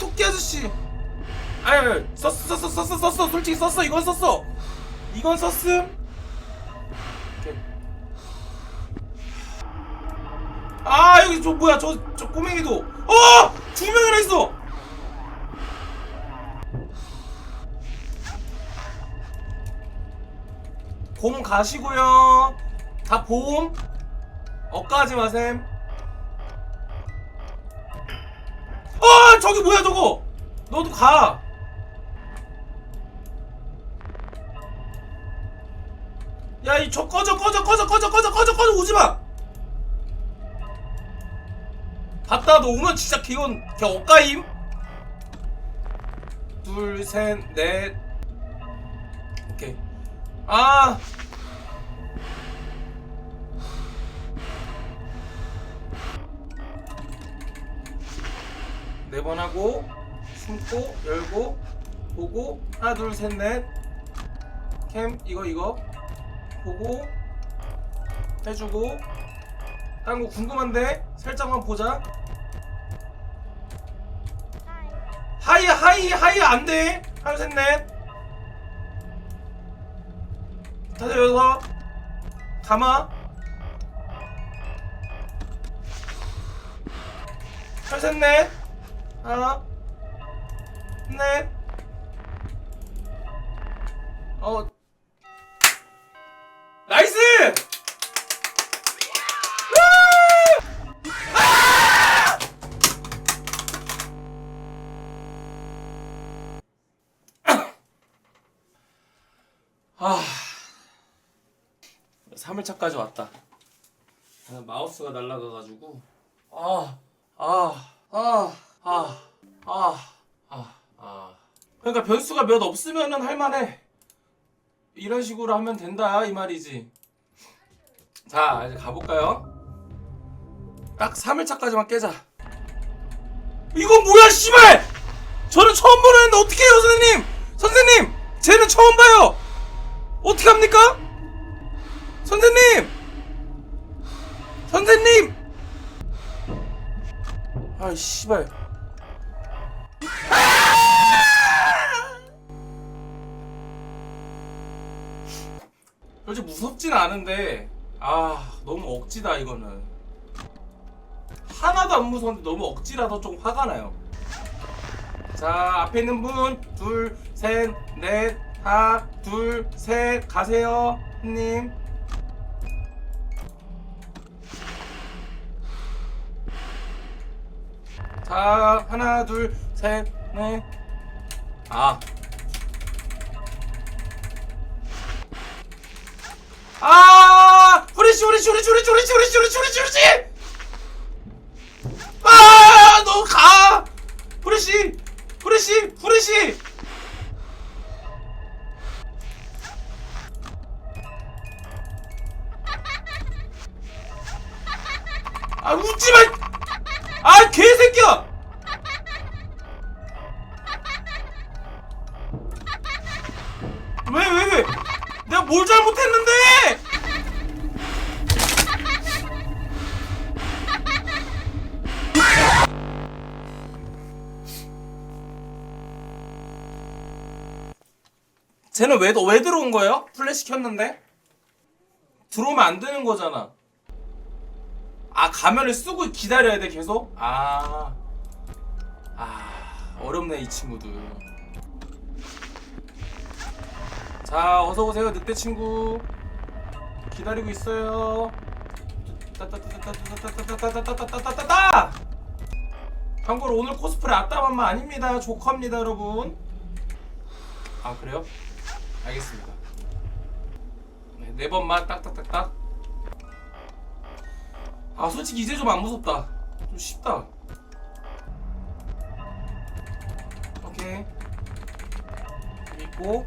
토끼 아저씨. 아니 썼어 썼어 썼어 썼어 솔직히 썼어. 이건 썼어. 이건 썼음. 아 여기 저 뭐야? 저 저 꼬맹이도. 어 두 명이나 있어. 봄 가시고요. 다 봄. 억까지 마셈 저기 뭐야 저거 너도 가 야, 이 저 꺼져, 꺼져, 꺼져, 꺼져, 꺼져, 꺼져, 꺼져, 오지 마. 봤다, 너 오면 진짜 기건, 걔 억가임. 둘, 셋, 넷. 오케이. 아. 네 번 하고 숨고 열고 보고 하나 둘 셋 넷. 캠 이거 이거. 보고 해주고. 다른 거 궁금한데 살짝만 보자. 하이 하이 하이 안돼. 하나 셋넷. 다섯 여섯 감아. 하나 셋넷 하나 넷 어, 나이스! 아, 3일차까지 왔다. 아, 마우스가 날라가가지고. 아, 아, 아, 아, 아, 아, 아. 그러니까 변수가 몇 없으면은 할만해. 이런 식으로 하면 된다 이 말이지. 자 이제 가볼까요? 딱 3일차까지만 깨자. 이건 뭐야 씨발! 저는 처음 보는 애인데 어떻게 해요 선생님! 선생님! 쟤는 처음 봐요! 어떻게 합니까? 선생님! 선생님! 아이 씨발 솔직히 무섭진 않은데 아 너무 억지다 이거는. 하나도 안 무서운데 너무 억지라서 좀 화가 나요. 자 앞에 있는 분둘셋넷 하나 둘셋 가세요 님. 자, 하나, 둘, 셋, 넷. 아. 아! 후레쉬, 후레쉬, 후레쉬, 후레쉬, 후레쉬, 후레쉬, 후레쉬, 후레쉬, 후레쉬! 아! 너 가! 후레쉬! 후레쉬! 후레쉬! 아, 웃지 마! 뭘 잘못했는데? 쟤는 왜, 왜 들어온 거예요? 플래시 켰는데? 들어오면 안 되는 거잖아. 아 가면을 쓰고 기다려야 돼 계속? 아, 아 어렵네 이 친구들. 자 어서 오세요 늑대 친구. 기다리고 있어요. 따따따따따따따따따따따따따따. 참고로 오늘 코스프레 아따맘마 아닙니다. 조커입니다 여러분. 아 그래요? 알겠습니다. 네, 네 번만 딱딱딱딱. 아 솔직히 이제 좀 안 무섭다 좀 쉽다 오케이 있고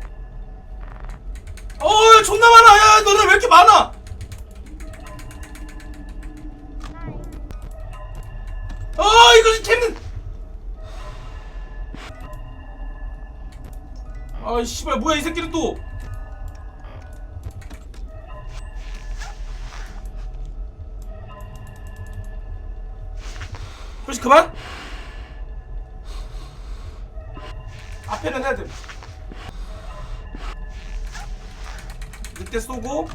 어 존나 많아. 야 너네 왜 이렇게 많아? 어 이거 캠는 아 씨발 뭐야 이 새끼는 또. 그렇지 그만? 스펠은 해야 돼. 늑대 쏘고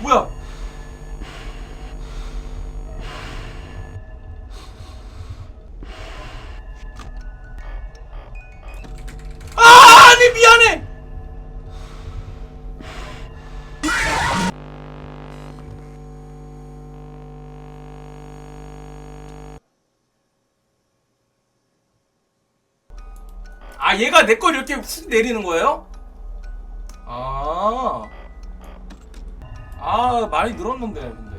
뭐야? 아. 아 얘가 내 걸 이렇게 훅 내리는 거예요? 아, 많이 늘었는데, 근데.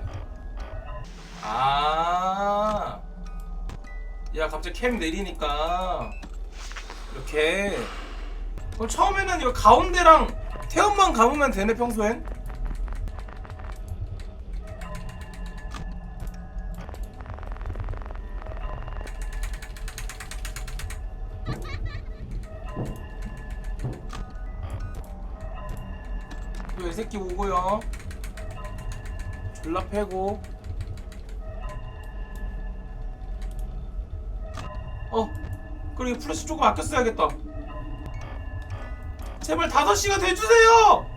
아. 야, 갑자기 캠 내리니까. 이렇게. 그럼 처음에는 이거 가운데랑 태연만 감으면 되네, 평소엔? 이 새끼 오고요. 졸라 패고. 어, 그리고 플래시 조금 아껴 써야겠다. 제발 5시가 돼주세요!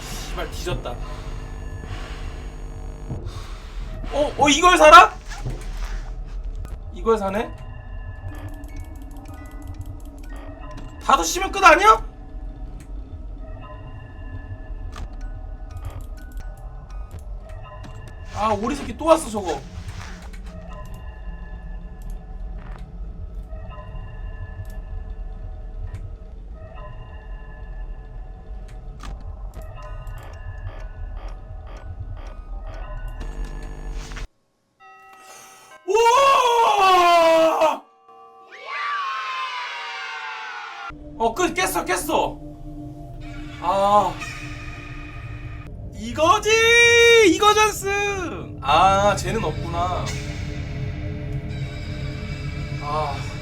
씨발 뒤졌다. 어, 어 이걸 사라? 이걸 사네? 다섯 시면 끝 아니야? 아 오리 새끼 또 왔어 저거 어, 끝, 깼어, 깼어. 아. 이거지! 이거전스! 아, 쟤는 없구나. 아.